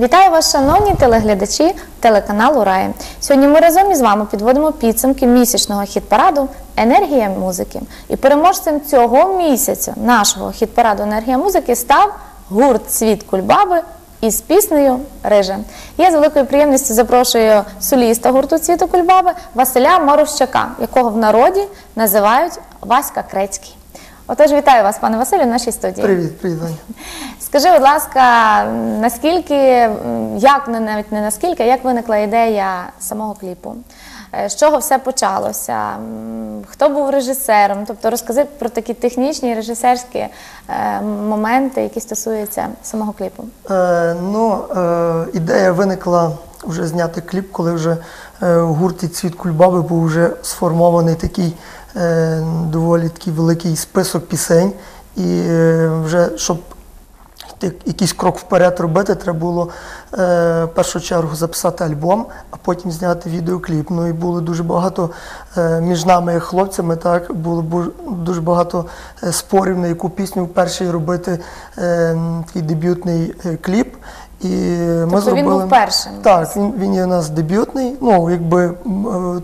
Вітаю вас, шановні телеглядачі телеканалу Раї. Сьогодні ми разом із вами підводимо підсумки місячного хіт-параду Енергія музики. І переможцем цього місяця нашого хіт-параду Енергія музики став гурт Світ Кульбаби із піснею Рижа. Я з великою приємністю запрошую соліста гурту Світу Кульбаби Василя Марущака, якого в народі називають Васька Крецький. Отож, вітаю вас, пане Василю, в нашій студії. Привіт, привіт, Ваня. Скажи, будь ласка, наскільки, як не навіть не наскільки, як виникла ідея самого кліпу? Е, З чого все почалося? Хто був режисером? Тобто розкажи про такі технічні режисерські е, моменти, які стосуються самого кліпу. Е, ну, е, ідея виникла вже зняти кліп, коли вже е, у гурті Цвіт Кульбаби був вже сформований такий е, доволі такий великий список пісень. І е, вже щоб якийсь крок вперед робити, треба було е, в першу чергу записати альбом, а потім зняти відеокліп. Ну і було дуже багато е, між нами, як хлопцями, так було дуже багато е, спорів, на яку пісню перший робити е, такий дебютний е, кліп. І ми Тобто він був першим? Так, він, він є у нас дебютний. Ну, якби е,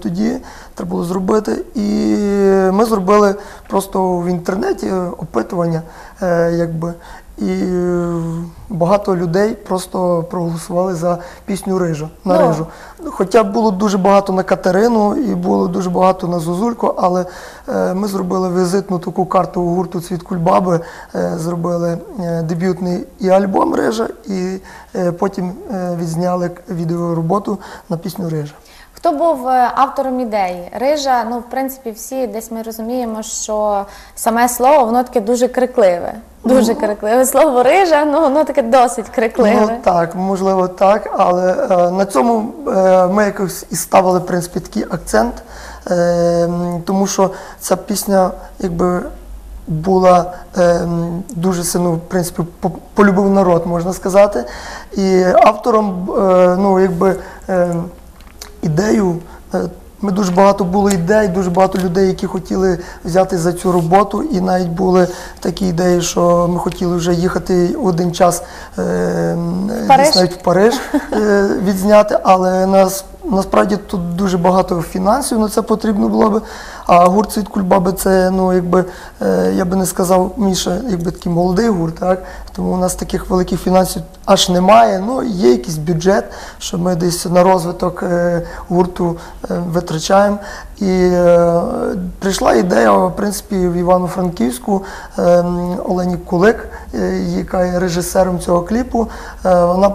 тоді треба було зробити. І ми зробили просто в інтернеті опитування, е, якби. І е, багато людей просто проголосували за пісню Рижа на Ну. рижу. Хоча було дуже багато на Катерину і було дуже багато на Зозульку, але е, ми зробили візитну таку карту у гурту Цвіт Кульбаби, е, зробили дебютний і альбом Рижа, і потім відзняли відеороботу на пісню Рижа. Хто був е, автором ідеї? Рижа, ну, в принципі, всі десь ми розуміємо, що саме слово воно таке дуже крикливе. Дуже крикливе. Слово рижа, ну воно таке досить крикливе. Ну так, можливо, так, але е, на цьому е, ми якось і ставили в принципі такий акцент, е, тому що ця пісня якби була е, дуже сильно, в принципі, полюбив народ, можна сказати. І автором, е, ну, якби е, ідею. е, Ми дуже багато було ідей, дуже багато людей, які хотіли взяти за цю роботу, і навіть були такі ідеї, що ми хотіли вже їхати один час е, Париж? десь навіть в Париж е, відзняти, але нас насправді тут дуже багато фінансів на це потрібно було би. А гурт «Світ Кульбаби це, ну якби е, я би не сказав, Міша, якби такий молодий гурт, так тому у нас таких великих фінансів аж немає. Ну є якийсь бюджет, що ми десь на розвиток е, гурту е, витрачаємо. І прийшла ідея, в принципі, в Івано-Франківську е, Олені Кулик, яка є режисером цього кліпу. Вона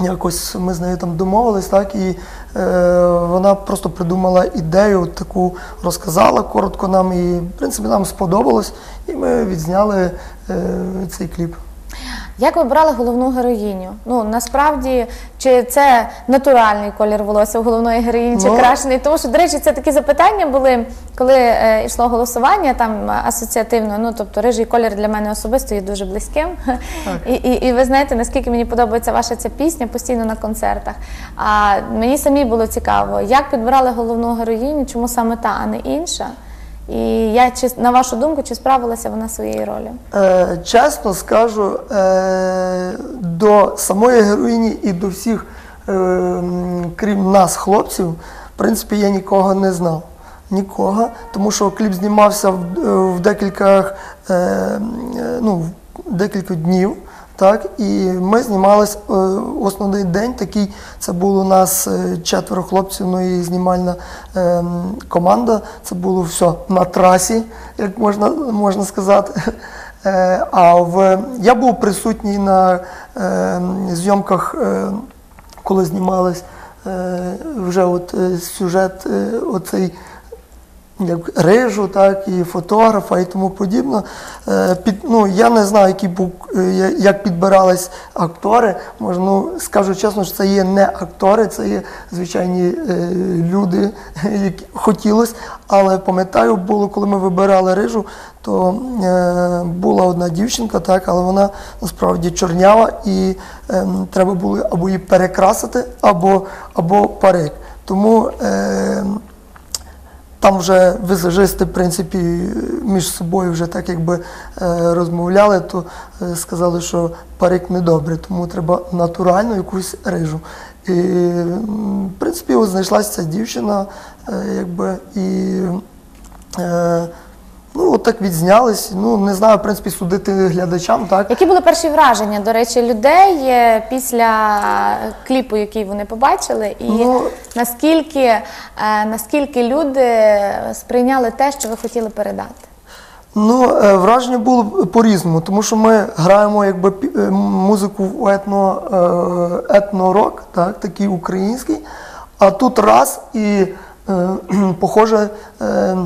Якось ми з нею там домовились, так і е, вона просто придумала ідею, таку розказала коротко нам, і в принципі нам сподобалось, і ми відзняли е, цей кліп. Як ви брали головну героїню? Ну насправді, чи це натуральний колір волосся у головної героїні, чи Ну. крашений? Тому що, до речі, це такі запитання були, коли е, йшло голосування там е, асоціативно. Ну тобто рижий колір для мене особисто є дуже близьким. І, і, і ви знаєте, наскільки мені подобається ваша ця пісня постійно на концертах. А мені самі було цікаво, як підбирали головну героїню, чому саме та, а не інша? І я чи на вашу думку, чи справилася вона своєю ролью? Е, чесно скажу, е, до самої героїні і до всіх, е, крім нас, хлопців, в принципі, я нікого не знав. Нікого, тому що кліп знімався в, в декілька, е, е, ну, в декілька днів. Так, і ми знімались е, основний день такий. Це було у нас е, четверо хлопців, ну і знімальна е, команда. Це було все на трасі, як можна, можна сказати. Е, а в, я був присутній на е, зйомках, коли знімались вже от, сюжет, оцей як рижу, так і фотографа і тому подібне. Е, Під, ну, я не знаю, які був, е, як підбирались актори. Може, ну, скажу чесно, що це є не актори, це є звичайні е, люди, які хотілося. Але пам'ятаю, було, коли ми вибирали рижу, то е, була одна дівчинка, так, але вона насправді чорнява, і е, треба було або її перекрасити, або, або парик. Тому е, там вже візажисти, в принципі, між собою вже так якби е, розмовляли, то е, сказали, що парик не добре, тому треба натуральну якусь рижу. І, в принципі, знайшлася ця дівчина, е, якби, і ну, от так відзнялись. Ну, не знаю, в принципі, судити глядачам, так. Які були перші враження, до речі, людей е, після кліпу, який вони побачили, і Ну- наскільки, е, наскільки люди сприйняли те, що ви хотіли передати? Ну, е, враження було по-різному, тому що ми граємо якби пі- е, музику в етно, е, етно-рок, так, такий український, а тут раз і е, похоже, е,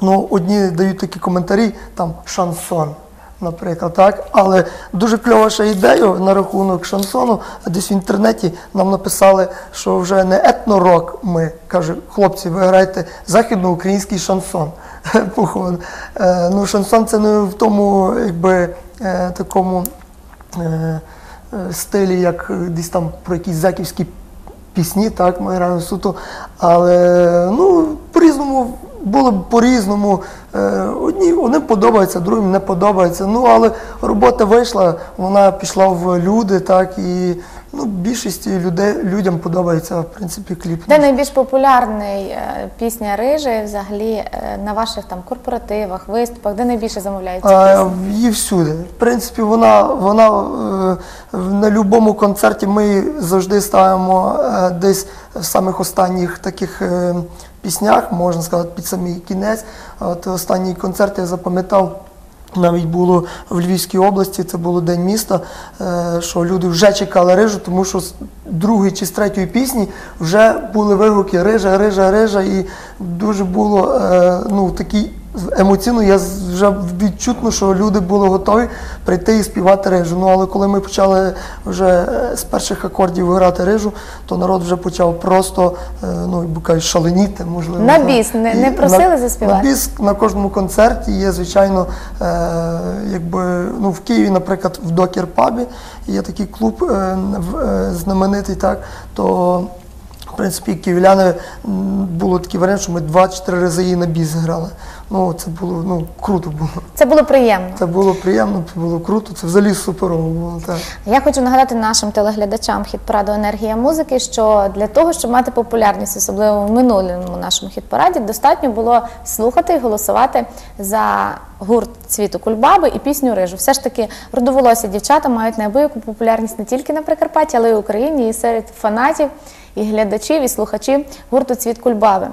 ну, одні дають такі коментарі, там шансон. Наприклад, так, але дуже кльова ще ідея на рахунок шансону. Десь в інтернеті нам написали, що вже не етнорок. Ми каже, хлопці, ви граєте західноукраїнський шансон. Е, ну, шансон це не в тому, якби е, такому е, стилі, як десь там про якісь заківські пісні, так, ми граємо суто. Але ну, по-різному було б по-різному. Е, Одні вони подобаються, другим не подобається. Ну, але робота вийшла, вона пішла в люди, так, і ну, більшості людей, людям подобається, в принципі, кліп. Де найбільш популярний е, пісня Рижі взагалі е, на ваших там корпоративах, виступах, де найбільше А, пісні? Її всюди. В принципі, вона, вона е, на будь-якому концерті ми її завжди ставимо е, десь в самих останніх таких е, піснях, можна сказати, під самий кінець. От останній концерт я запам'ятав. Навіть було в Львівській області, це було День міста, е, що люди вже чекали рижу, тому що з другої чи з третьої пісні вже були вигуки рижа, рижа, рижа, і дуже було е, ну, такий емоційно, я вже відчутно, що люди були готові прийти і співати рижу. Ну але коли ми почали вже е, з перших акордів грати рижу, то народ вже почав просто е, ну, кажуть, шаленіти, можливо. На біс не- не просили на- заспівати? На біс на кожному концерті є, звичайно, е, якби ну, в Києві, наприклад, в Докер Пабі є такий клуб е, е, знаменитий, так, то в принципі, київляни було такий варіант, що ми два-чотири рази її на біс грали. Ну, це було ну, круто було. Це було приємно. Це було приємно, це було круто, це взагалі суперово було. Так. Я хочу нагадати нашим телеглядачам хіт-параду Енергія музики, що для того, щоб мати популярність, особливо в минулому нашому хіт-параді, достатньо було слухати і голосувати за гурт цвіту кульбаби і пісню рижу. Все ж таки родоволосі дівчата мають неабияку популярність не тільки на Прикарпатті, але й в Україні, і серед фанатів, і глядачів, і слухачів гурту Цвіт кульбаби.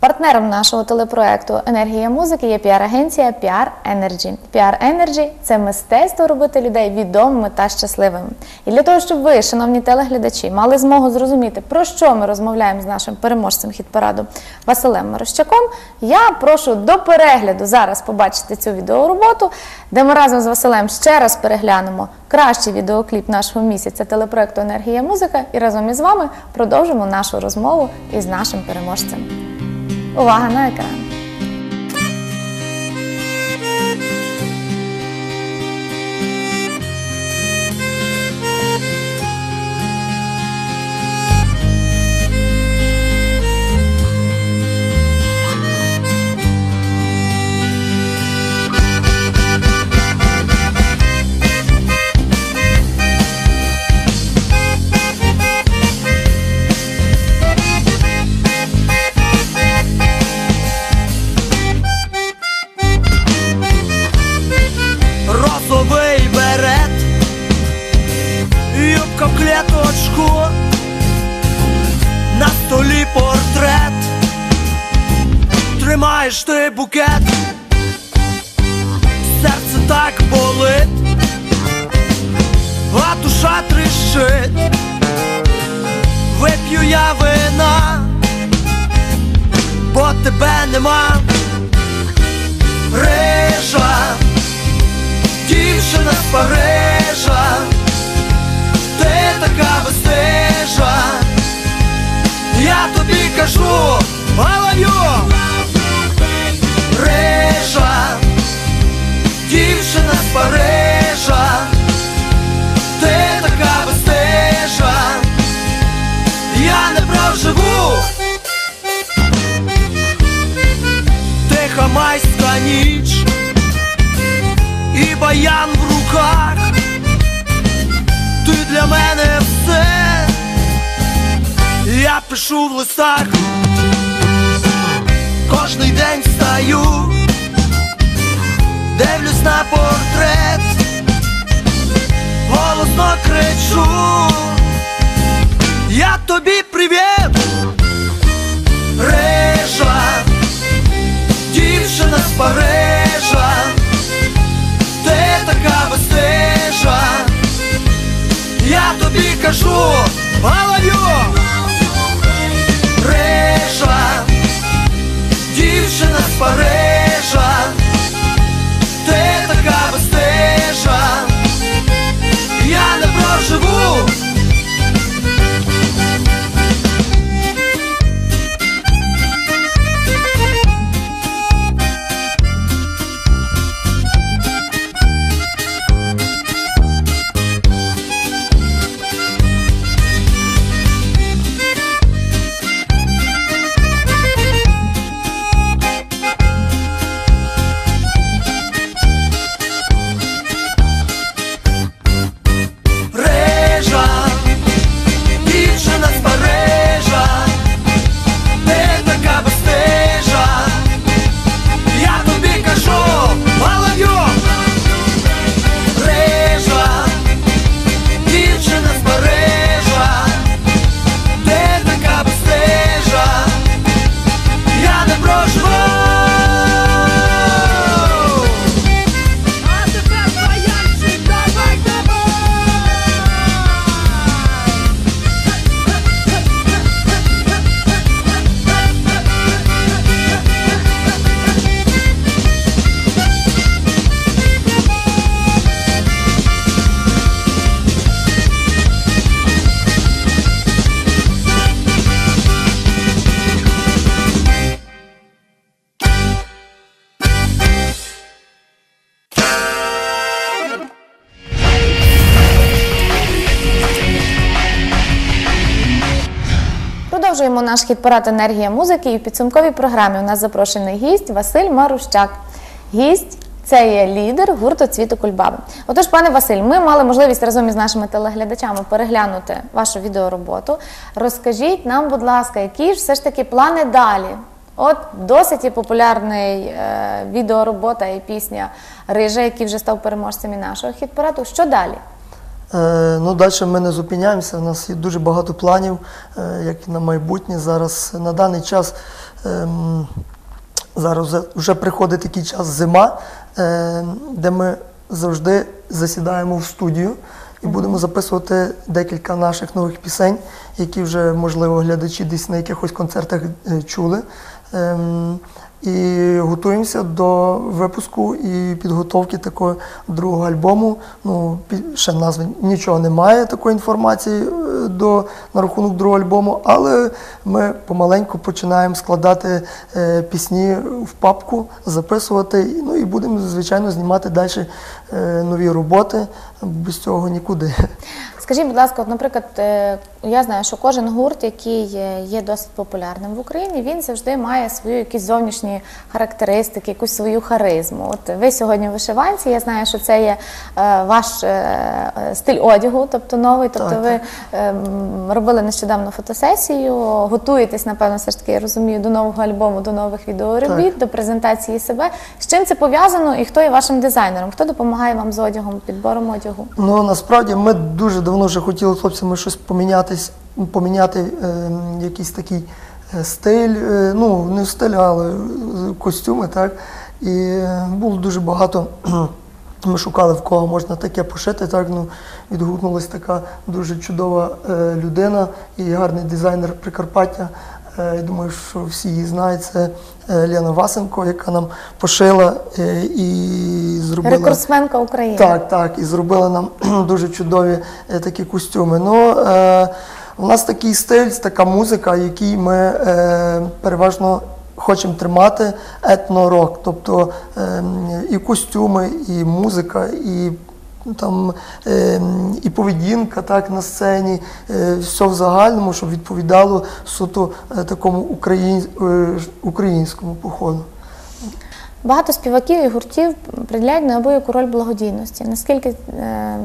Партнером нашого телепроекту Енергія музики є піар-агенція PR Energy. PR Energy – це мистецтво робити людей відомими та щасливими. І для того, щоб ви, шановні телеглядачі, мали змогу зрозуміти, про що ми розмовляємо з нашим переможцем хіт-параду Василем Морощаком, я прошу до перегляду зараз побачити цю відеороботу, де ми разом з Василем ще раз переглянемо кращий відеокліп нашого місяця телепроекту Енергія музика і разом із вами продовжимо нашу розмову із нашим переможцем. 我玩还没干 в на столі портрет, тримаєш ти букет, серце так болить, а душа тріщить, вип'ю я вина, бо тебе нема, рижа дівчина з Парижа, ти така безстежа, я тобі кажу, листах, кожний день встаю, дивлюсь на портрет, голосно кричу, я тобі привіт, режа, дівчина з Парижа, ти така безстежа, я тобі кажу, режа, дівчина з Парижа, Продовжуємо наш хіт-парад енергія музики і в підсумковій програмі у нас запрошений гість Василь Марущак. Гість це є лідер гурту цвіту Кульбаби. Отож, пане Василь, ми мали можливість разом із нашими телеглядачами переглянути вашу відеороботу. Розкажіть нам, будь ласка, які ж все ж таки плани далі? От досить популярний е, відеоробота і пісня Рижа, який вже став переможцем і нашого хіт-параду. Що далі? Е, ну, далі ми не зупиняємося. У нас є дуже багато планів, е, як і на майбутнє. Зараз на даний час ем, зараз вже- приходить такий час зима, е, де ми завжди засідаємо в студію і будемо записувати декілька наших нових пісень, які вже, можливо, глядачі десь на якихось концертах е, чули. І готуємося до випуску і підготовки такого другого альбому. Ну, ще назви нічого немає такої інформації е, до, на рахунок другого альбому, але ми помаленьку починаємо складати е, пісні в папку, записувати. Ну і будемо, звичайно, знімати далі е, нові роботи. Без цього нікуди. Скажіть, будь ласка, от, наприклад, е, я знаю, що кожен гурт, який є досить популярним в Україні, він завжди має свої якісь зовнішні характеристики, якусь свою харизму. От ви сьогодні в вишиванці. Я знаю, що це є е, ваш е, е, стиль одягу, тобто новий. Тобто Так, ви так. е, робили нещодавно фотосесію, готуєтесь, напевно, все ж таки, я розумію, до нового альбому, до нових відеоробіт, до презентації себе. З чим це пов'язано і хто є вашим дизайнером? Хто допомагає вам з одягом, підбором одягу? Ну насправді ми дуже давно вже хотіли хлопцями щось помінятись, поміняти е, якийсь такий е, стиль, е, ну не стиль, але е, костюми, так. І е, було дуже багато. Ми шукали в кого можна таке пошити. Так ну відгукнулася така дуже чудова е, людина і гарний дизайнер Прикарпаття. Е, я думаю, що всі її знають. Це е, Лена Васенко, яка нам пошила е, і зробила Рекордсменка України. так, так, і зробили нам дуже чудові такі костюми. Ну, у нас такий стиль, така музика, який ми е, переважно хочемо тримати етно-рок. Тобто е, і костюми, і музика, і там е, і поведінка так на сцені, е, все в загальному, щоб відповідало суто е, такому україн, е, українському походу. Багато співаків і гуртів приділяють неабияку роль благодійності. Наскільки е,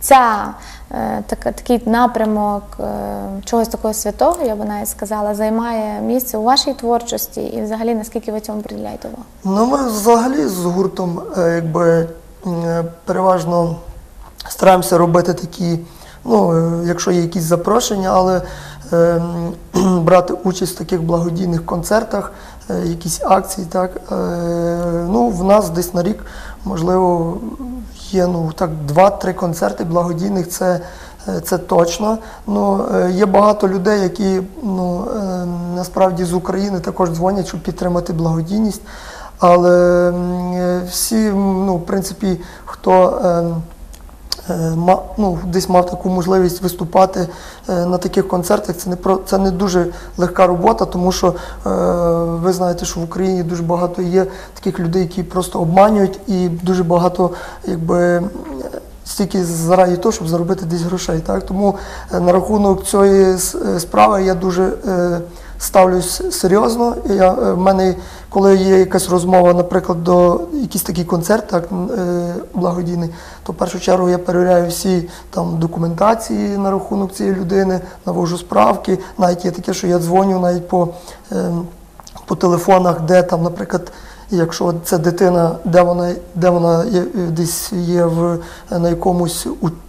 ця, е, така, такий напрямок е, чогось такого святого, я би навіть сказала, займає місце у вашій творчості і взагалі наскільки ви цьому приділяєте увагу? Ну, ми взагалі з гуртом е, якби переважно стараємося робити такі, ну, е, якщо є якісь запрошення, але е, брати участь в таких благодійних концертах, е, якісь акції. Так. Е, ну, в нас десь на рік, можливо, є ну, так, два-три концерти благодійних. Це Е, Це точно. Ну, е, є багато людей, які ну, е, насправді з України також дзвонять, щоб підтримати благодійність. Але е, всі, ну, в принципі, хто е, е, ма- ну, десь мав таку можливість виступати на таких концертах, це не, про, це не дуже легка робота, тому що ви знаєте, що в Україні дуже багато є таких людей, які просто обманюють, і дуже багато якби. Стільки заради того, щоб заробити десь грошей. Так? Тому на рахунок цієї справи я дуже ставлюсь серйозно. Я, е, в мене, коли є якась розмова, наприклад, до якийсь такий концерт, так, е, благодійний, то в першу чергу я перевіряю всі там документації на рахунок цієї людини, навожу справки. Навіть є таке, що я дзвоню навіть по, е, по телефонах, де там, наприклад. Якщо це дитина, де вона, де вона є, е, десь є в на якомусь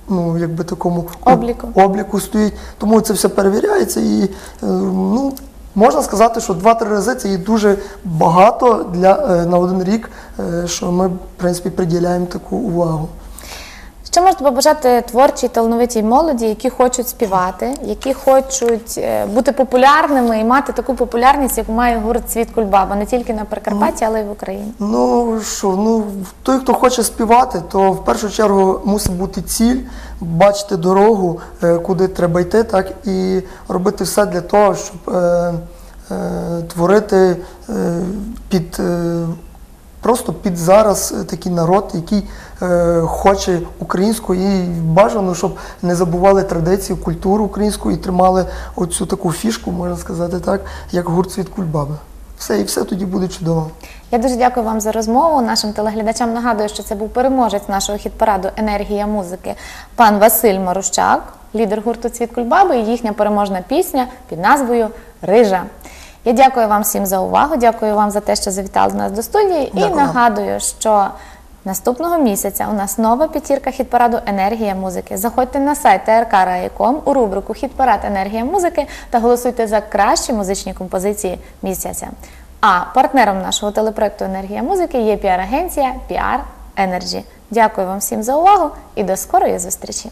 ну, якби такому Обліку. обліку стоїть, тому це все перевіряється і ну, можна сказати, що два-три рази це є дуже багато для, е, на один рік, е, що ми в принципі приділяємо таку увагу. Що можете побажати творчій талановитій молоді, які хочуть співати, які хочуть е, бути популярними і мати таку популярність, як має гурт Світ Кульбаба, не тільки на Прикарпатті, але й в Україні? Ну що, ну той, хто хоче співати, то в першу чергу мусить бути ціль, бачити дорогу, е, куди треба йти, так і робити все для того, щоб е, е, творити е, під е, просто під зараз е, такий народ, який е, хоче українську і бажано, щоб не забували традицію, культуру українську і тримали оцю таку фішку, можна сказати так, як гурт світ Кульбаби. Все і все тоді буде чудово. Я дуже дякую вам за розмову. Нашим телеглядачам нагадую, що це був переможець нашого хіт-параду Енергія музики, пан Василь Марущак, лідер гурту Цвіт Кульбаби, і їхня переможна пісня під назвою Рижа. Я дякую вам всім за увагу. Дякую вам за те, що завітали до нас до студії. І Дякую вам. нагадую, що наступного місяця у нас нова п'ятірка хіт-параду Енергія музики. Заходьте на сайт trk.rai.com у рубрику Хіт-парад Енергія музики та голосуйте за кращі музичні композиції місяця. А партнером нашого телепроекту Енергія музики є піар-агенція PR Energy. Дякую вам всім за увагу і до скорої зустрічі!